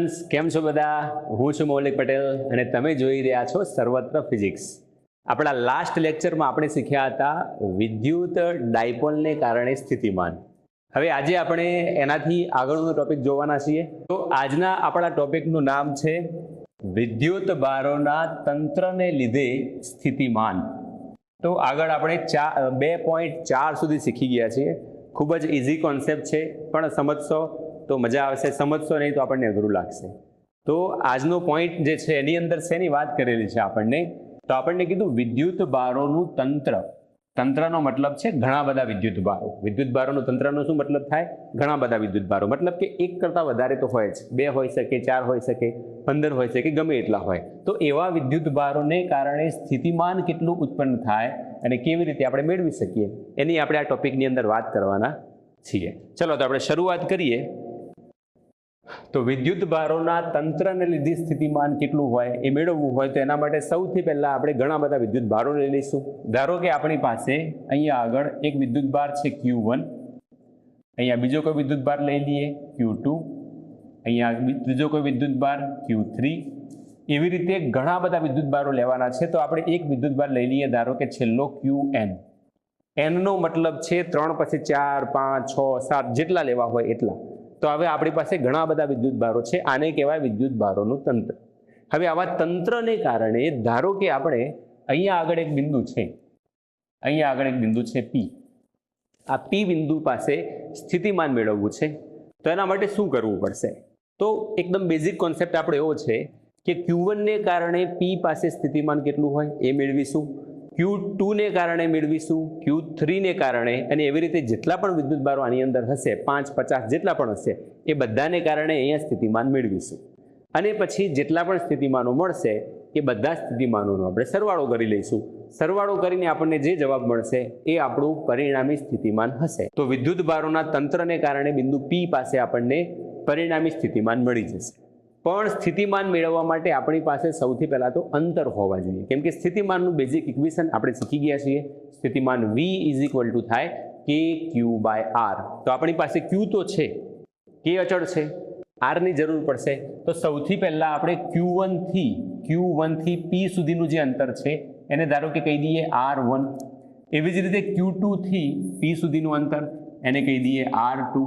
Students કેમ છો બધા? હું છું મૌલિક પટેલ અને તમે જોઈ રહ્યા છો સર્વત્ર ફિઝિક્સ આપણા લાસ્ટ લેક્ચરમાં આપણે શીખ્યા હતા વિદ્યુત ડાયપોલને કારણે સ્થિતિમાન. હવે આજે આપણે એનાથી આગળનો ટોપિક જોવાના છીએ. તો આજના આપણા ટોપિકનું નામ છે વિદ્યુત બારોના તંત્રને લીધે સ્થિતિમાન. તો આગળ આપણે ચા, બે પોઈન્ટ ચાર સુધી શીખી ગયા છીએ. ખૂબ જ ઇઝી કોન્સેપ્ટ છે, પણ સમજશો. તો મજા આવશે, સમજશો નહીં તો આપણને અઘરું લાગશે. તો આજનો પોઈન્ટ જે છે એની અંદર શેની વાત કરેલી છે આપણને? તો આપણને કીધું વિદ્યુત બારોનું તંત્ર. તંત્રનો મતલબ છે ઘણા બધા વિદ્યુત બારો વિદ્યુત બારોનું તંત્રનો શું મતલબ થાય? ઘણા બધા વિદ્યુત બારો મતલબ કે એક કરતાં વધારે તો હોય જ. બે હોઈ શકે, ચાર હોઈ શકે, પંદર હોઈ શકે, ગમે એટલા હોય. તો એવા વિદ્યુત બારોને કારણે સ્થિતિમાન કેટલું ઉત્પન્ન થાય અને કેવી રીતે આપણે મેળવી શકીએ? એની આપણે આ ટોપિકની અંદર વાત કરવાના છીએ. ચલો તો આપણે શરૂઆત કરીએ. તો વિદ્યુત ભારોના તંત્રને લીધી સ્થિતિમાન કેટલું હોય, એ મેળવવું હોય, તો એના માટે સૌથી પહેલાં આપણે ઘણા બધા વિદ્યુત ભારો લઈ લઈશું. ધારો કે આપણી પાસે અહીંયા આગળ એક વિદ્યુત ભાર છે ક્યુ વન અહીંયા બીજો કોઈ વિદ્યુત ભાર લઈ લઈએ ક્યુ ટુ અહીંયા ત્રીજો કોઈ વિદ્યુત ભાર ક્યુ થ્રી એવી રીતે ઘણા બધા વિદ્યુત ભારો લેવાના છે, તો આપણે એક વિદ્યુત ભાર લઈ લઈએ, ધારો કે છેલ્લો ક્યુ એન એનનો મતલબ છે ત્રણ પછી ચાર, પાંચ, છ, સાત, જેટલા લેવા હોય એટલા. તો હવે આપણી પાસે ઘણા બધા વિદ્યુત ભારો છે. આને કહેવાય વિદ્યુત ભારોનું તંત્ર. હવે આવા તંત્રને કારણે ધારો કે આપણે અહીંયા આગળ એક બિંદુ છે. અહીંયા આગળ એક બિંદુ છે પી આ પી બિંદુ પાસે સ્થિતિમાન મેળવવું છે. તો એના માટે શું કરવું પડશે? તો એકદમ બેઝિક કોન્સેપ્ટ આપણો એવો છે કે ક્યુ ને કારણે પી પાસે સ્થિતિમાન કેટલું હોય? એ મેળવીશું. ક્યુ ટુને કારણે મેળવીશું ક્યુ થ્રીને કારણે અને એવી રીતે જેટલા પણ વિદ્યુત બારો આની અંદર હશે, પાંચ, પચાસ જેટલા પણ હશે, એ બધાને કારણે અહીંયા સ્થિતિમાન મેળવીશું. અને પછી જેટલા પણ સ્થિતિમાનો મળશે, એ બધા સ્થિતિમાનોનો આપણે સરવાળો કરી લઈશું. સરવાળો કરીને આપણને જે જવાબ મળશે, એ આપણું પરિણામી સ્થિતિમાન હશે. તો વિદ્યુત ભારોના તંત્રને કારણે બિંદુ પી પાસે આપણને પરિણામી સ્થિતિમાન મળી જશે. પણ સ્થિતિમાન મેળવવા માટે આપણી પાસે સૌથી પહેલાં તો અંતર હોવા જોઈએ. કેમ કે સ્થિતિમાનનું બેઝિક ઇક્વેશન આપણે શીખી ગયા છીએ. સ્થિતિમાન વી ઇઝ ઇક્વલ ટુ થાય કે ક્યુ બાય આર તો આપણી પાસે ક્યુ તો છે. કે અચળ છે. આરની જરૂર પડશે. તો સૌથી પહેલાં આપણે ક્યુ વનથી ક્યુ વનથી પી સુધીનું જે અંતર છે, એને ધારો કે કહી દઈએ આર વન એવી જ રીતે ક્યુ ટુથી પી સુધીનું અંતર, એને કહી દઈએ આર ટુ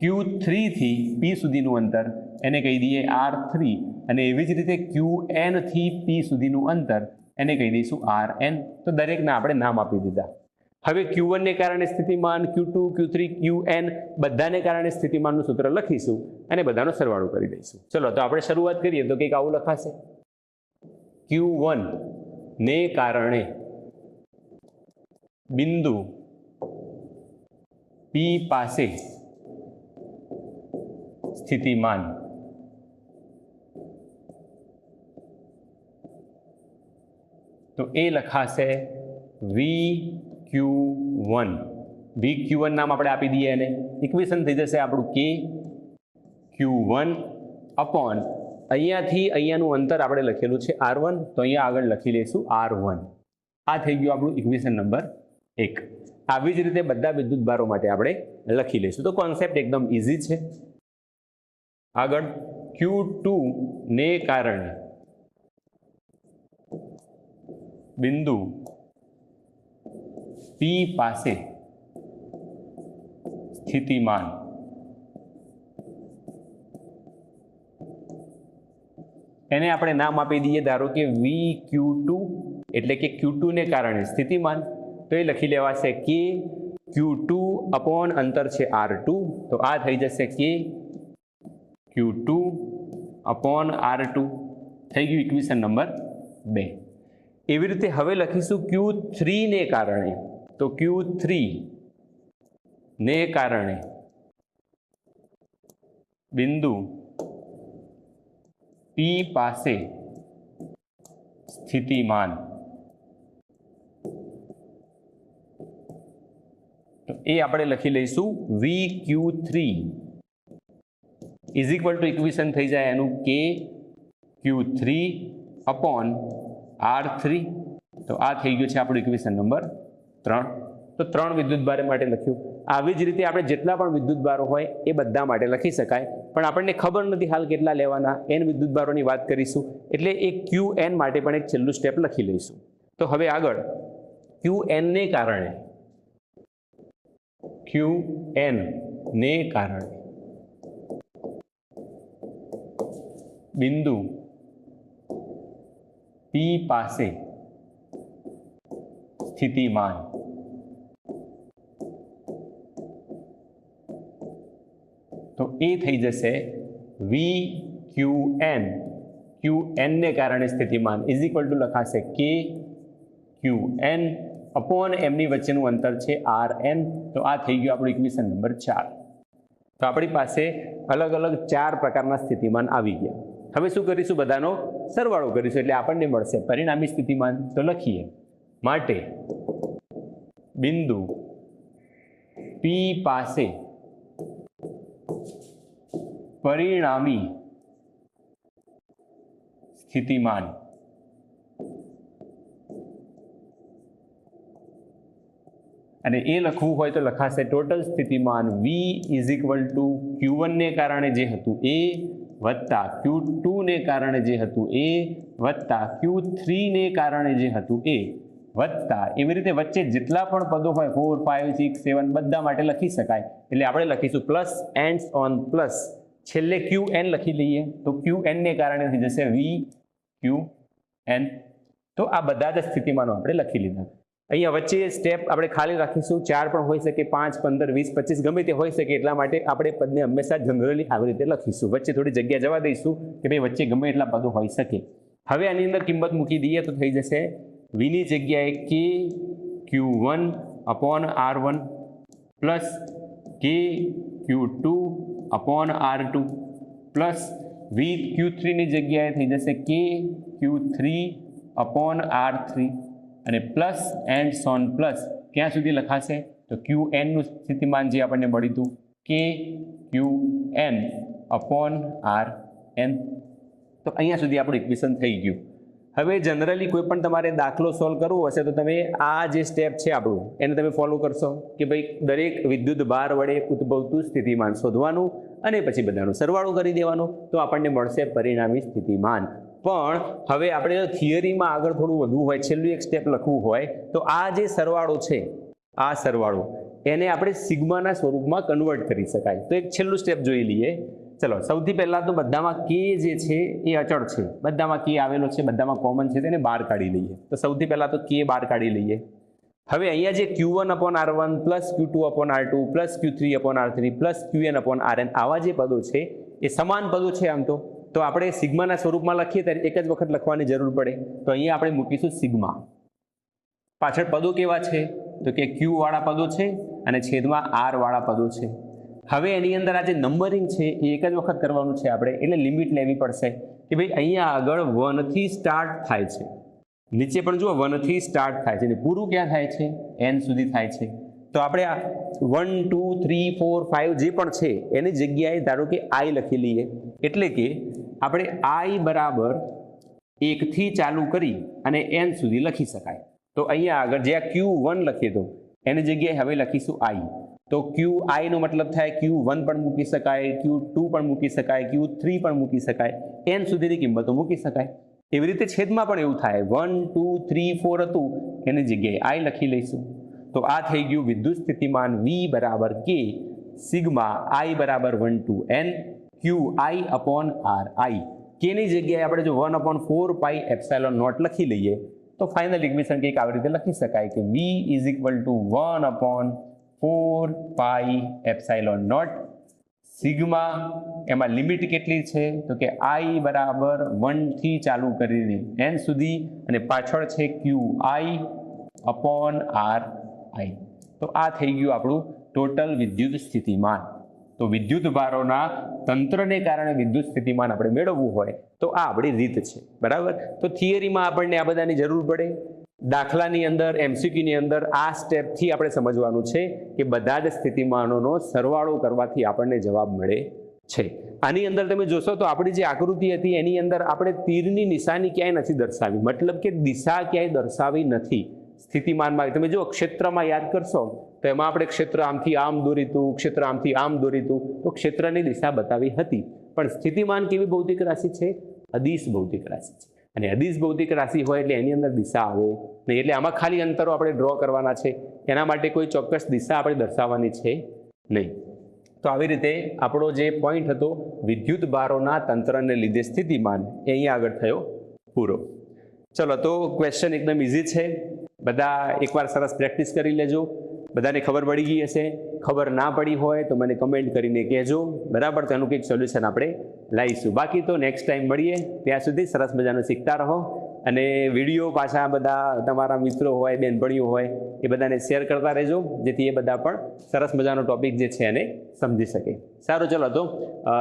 ક્યુ થ્રીથી પી સુધીનું અંતર એને કહી દઈએ આર થ્રી અને એવી જ રીતે ક્યુ એનથી પી સુધીનું અંતર એને કહી દઈશું આર એન તો દરેકના આપણે નામ આપી દીધા. હવે ક્યુ વનને કારણે સ્થિતિમાન Q two Q three Q N બધાને કારણે સ્થિતિમાનનું સૂત્ર લખીશું અને બધાનો સરવાળો કરી દઈશું. ચલો, તો આપણે શરૂઆત કરીએ તો કંઈક આવું લખાશે. ક્યુ વનને કારણે બિંદુ પી પાસે સ્થિતિમાન તો એ લખાશે V Q one V Q one નામ આપણે આપી દઈએ એને. ઇક્વેશન થઈ જશે આપણું કે ક્યુ વન અપોન અહીંયાથી અહીંયાનું અંતર આપણે લખેલું છે આર વન તો અહીંયા આગળ લખી લઈશું આર વન આ થઈ ગયું આપણું ઇક્વેશન નંબર એક. આવી જ રીતે બધા વિદ્યુત ભારો માટે આપણે લખી લઈશું. તો કોન્સેપ્ટ એકદમ ઇઝી છે. આગળ ક્યુ ટુ ને કારણે બિંદુ પી પાસે સ્થિતિમાન. એને આપણે નામ આપી દઈએ, ધારો કે વી ક્યુ ટુ એટલે કે ક્યુ ટુને કારણે સ્થિતિમાન. તો એ લખી લેવાશે કે ક્યુ ટુ અપોન અંતર છે આર ટુ તો આ થઈ જશે કે Q two upon R two થઈ ગયું ઇક્વેશન નંબર બે. એવી રીતે હવે લખીશું ક્યુ થ્રીને કારણે. તો ક્યુ થ્રી ને કારણે બિંદુ પી પાસે સ્થિતિમાન. એ આપણે લખી લઈશું V Q three is equal to equation થઈ જાય એનું કે Q three upon R three તો આ થઈ ગયું છે આપણું ઇક્વેશન નંબર ત્રણ. તો ત્રણ વિદ્યુત ભાર માટે લખ્યું. આવી જ રીતે આપણે જેટલા પણ વિદ્યુત ભારો હોય એ બધા માટે લખી શકાય. પણ આપણને ખબર નથી હાલ કેટલા લેવાના. એન વિદ્યુત ભારોની વાત કરીશું. એટલે એ ક્યુ એન માટે પણ એક છેલ્લું સ્ટેપ લખી લઈશું. તો હવે આગળ. ક્યુ એનને કારણે. ક્યુ એન ને કારણે. બિંદુ પી પાસે સ્થિતિમાન. તો એ થઈ જશે વી ક્યુ એન ક્યુ એનને કારણે સ્થિતિમાન. ઇઝ ઇક્વલ ટુ લખાશે કે ક્યુ એન અપોન એમની વચ્ચેનું અંતર છે આર એન તો આ થઈ ગયું આપણું ઇક્વેશન નંબર ચાર. તો આપણી પાસે અલગ અલગ ચાર પ્રકારના સ્થિતિમાન આવી ગયા. હવે શું કરીશું બધાનો? સરવાળો કરીશું એટલે આપણને મળશે. પરિણામી સ્થિતિમાન તો લખીએ. માટે બિંદુ પી પાસે પરિણામી સ્થિતિમાન અને એ લખવું હોય તો લખાશે ટોટલ સ્થિતિમાન V is equal to Q વનને કારણે જે હતું એ વત્તા ક્યુ ટુને કારણે જે હતું એ, વત્તા ક્યુ થ્રીને કારણે જે હતું એ. વત્તા એવી રીતે વચ્ચે જેટલા પણ પદો હોય, ફોર ફાઇવ સિક્સ, સેવન, બધા માટે લખી શકાય. એટલે આપણે લખીશું plus and so on plus. છેલ્લે ક્યુ એન લખી લઈએ. તો ક્યુ એનને કારણે થઈ જશે વી, ક્યુ એન. તો આ બધા જ સ્થિતિમાનો આપણે લખી લીધા. અહીંયા વચ્ચે સ્ટેપ આપણે ખાલી રાખીશું. ચાર પણ હોઈ શકે, પાંચ, પંદર, વીસ, પચીસ, ગમે તે હોઈ શકે એટલા માટે આપણે પદને હંમેશા જનરલી આવી રીતે લખીશું. વચ્ચે થોડી જગ્યા જવા દઈશું કે ભાઈ વચ્ચે ગમે એટલા પદો હોઈ શકે. હવે આની અંદર કિંમત મૂકી દઈએ તો થઈ જશે વીની જગ્યાએ કે Q one upon R one plus કે Q two upon R two plus V Q થ્રીની જગ્યાએ થઈ જશે કે Q three upon R three અને plus and so on plus ક્યાં સુધી લખાશે? તો ક્યુ એનનું સ્થિતિમાન જે આપણને મળ્યું હતું કે Q N upon R N તો અહીંયા સુધી આપણું ઇક્વેશન થઈ ગયું. હવે જનરલી કોઈ પણ તમારે દાખલો સોલ્વ કરવો હશે તો તમે આ જે સ્ટેપ છે આપણું, એને તમે ફોલો કરશો કે ભાઈ દરેક વિદ્યુત ભાર વડે ઉદ્ભવતું સ્થિતિમાન શોધવાનું અને પછી બધાનું સરવાળો કરી દેવાનો, તો આપણને મળશે પરિણામી સ્થિતિમાન. પણ હવે આપણે થિયરીમાં આગળ થોડું વધુ હોય, છેલ્લું એક સ્ટેપ લખવું હોય, તો આ જે સરવાળો છે, આ સરવાળો, એને આપણે સિગ્માના સ્વરૂપમાં કન્વર્ટ કરી શકાય. તો એક છેલ્લું સ્ટેપ જોઈ લઈએ. ચલો, સૌથી પહેલાં તો બધામાં કે જે છે, એ અચળ છે. બધામાં કે આવેલો છે, બધામાં કોમન છે તેને બહાર કાઢી લઈએ. તો સૌથી પહેલાં તો કે બહાર કાઢી લઈએ. હવે અહીંયા જે Q one upon R one plus Q two upon R two plus Q three upon R three plus Q N upon R N આવા જે પદો છે, એ સમાન પદો છે આમ તો? તો આપણે સિગ્માના સ્વરૂપમાં લખીએ ત્યારે એક જ વખત લખવાની જરૂર પડે. તો અહીંયા આપણે મૂકીશું સિગ્મા. પાછળ પદો કેવા છે? તો કે ક્યુ વાળા પદો છે અને છેદમાં આર વાળા પદો છે. હવે એની અંદર આ જે નંબરિંગ છે એ એક જ વખત કરવાનું છે આપણે. એટલે લિમિટ લેવી પડશે. કે ભાઈ અહીંયા આગળ વનથી સ્ટાર્ટ થાય છે. નીચે પણ જુઓ વનથી સ્ટાર્ટ થાય છે. અને પૂરું ક્યાં થાય છે? એન સુધી થાય છે. તો આપણે આ one two three four five જે પણ છે, એની જગ્યાએ ધારો કે આઈ લખી લઈએ. એટલે કે આપણે આઈ બરાબર એકથી ચાલુ કરી અને એન સુધી લખી શકાય. તો અહીંયા આગળ જે આ ક્યુ વન લખીએ તો એની જગ્યાએ હવે લખીશું આઈ. તો ક્યુ આઈનો મતલબ થાય ક્યુ વન પણ મૂકી શકાય, ક્યુ ટુ પણ મૂકી શકાય, ક્યુ થ્રી પણ મૂકી શકાય. એન સુધીની કિંમતો મૂકી શકાય. એવી રીતે છેદમાં પણ એવું થાય. વન, ટુ, થ્રી, ફોર હતું. એની જગ્યાએ આઈ લખી લઈશું. તો આ થઈ ગયું વિદ્યુત સ્થિતિમાન વી બરાબર કે સિગ્મા આઈ બરાબર one two N Q i upon R i કેની જગ્યાએ આપણે જો one upon four pi epsilon naught લખી લઈએ, તો ફાઇનલ ઇક્વેશન કંઈક આવી રીતે લખી શકાય કે V is equal to one upon four pi epsilon naught sigma એમાં લિમિટ કેટલી છે? તો કે આઈ બરાબર વનથી ચાલુ કરીને એન સુધી અને પાછળ છે Q i upon R i તો આ થઈ ગયું આપણું ટોટલ વિદ્યુત સ્થિતિમાન. તો વિદ્યુત ભારોના તંત્રને કારણે વિદ્યુત સ્થિતિમાન આપણે મેળવવું હોય તો આ આપણી રીત છે. બરાબર? તો થિયરીમાં આપણને આ બધાની જરૂર પડે. દાખલાની અંદર, એમસીક્યુની અંદર આ સ્ટેપથી આપણે સમજવાનું છે કે બધા જ સ્થિતિમાનોનો સરવાળો કરવાથી આપણને જવાબ મળે છે. આની અંદર તમે જોશો તો આપણી જે આકૃતિ હતી એની અંદર આપણે તીરની નિશાની ક્યાંય નથી દર્શાવી. મતલબ કે દિશા ક્યાંય દર્શાવી નથી. સ્થિતિમાનમાં, તમે જો ક્ષેત્રમાં યાદ કરશો તો એમાં આપણે ક્ષેત્ર આમથી આમ દોરીતું, ક્ષેત્ર આમથી આમ દોરીતું, તો ક્ષેત્રની દિશા બતાવી હતી. પણ સ્થિતિમાન કેવી ભૌતિક રાશિ છે? અદિશ ભૌતિક રાશિ છે. અને અદિશ ભૌતિક રાશિ હોય એટલે એની અંદર દિશા આવે. નહીં એટલે આમાં ખાલી અંતરો આપણે ડ્રો કરવાના છે. એના માટે કોઈ ચોક્કસ દિશા આપણે દર્શાવવાની છે નહીં. તો આવી રીતે આપણો જે પોઈન્ટ હતો, વિદ્યુત ભારોના તંત્રને લીધે સ્થિતિમાન એ અહીંયા આગળ થયો પૂરો. ચલો, તો ક્વેશ્ચન એકદમ ઇઝી છે. બધા એકવાર સરસ પ્રેક્ટિસ કરી લેજો. બધાને ખબર પડી ગઈ હશે. ખબર ના પડી હોય તો મને કમેન્ટ કરીને કહેજો. બરાબર, તો એનું કંઈક સોલ્યુશન આપણે લાવીશું. બાકી તો નેક્સ્ટ ટાઈમ મળીએ. ત્યાં સુધી સરસ મજાનું શીખતા રહો. અને વીડિયો પાછા બધા તમારા મિત્રો હોય, બેનપણીઓ હોય, એ બધાને શેર કરતા રહેજો. જેથી એ બધા પણ સરસ મજાનો ટોપિક જે છે એને સમજી શકે. સારું, ચલો તો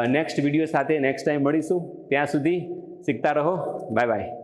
નેક્સ્ટ વીડિયો સાથે નેક્સ્ટ ટાઈમ મળીશું. ત્યાં સુધી શીખતા રહો. Bye bye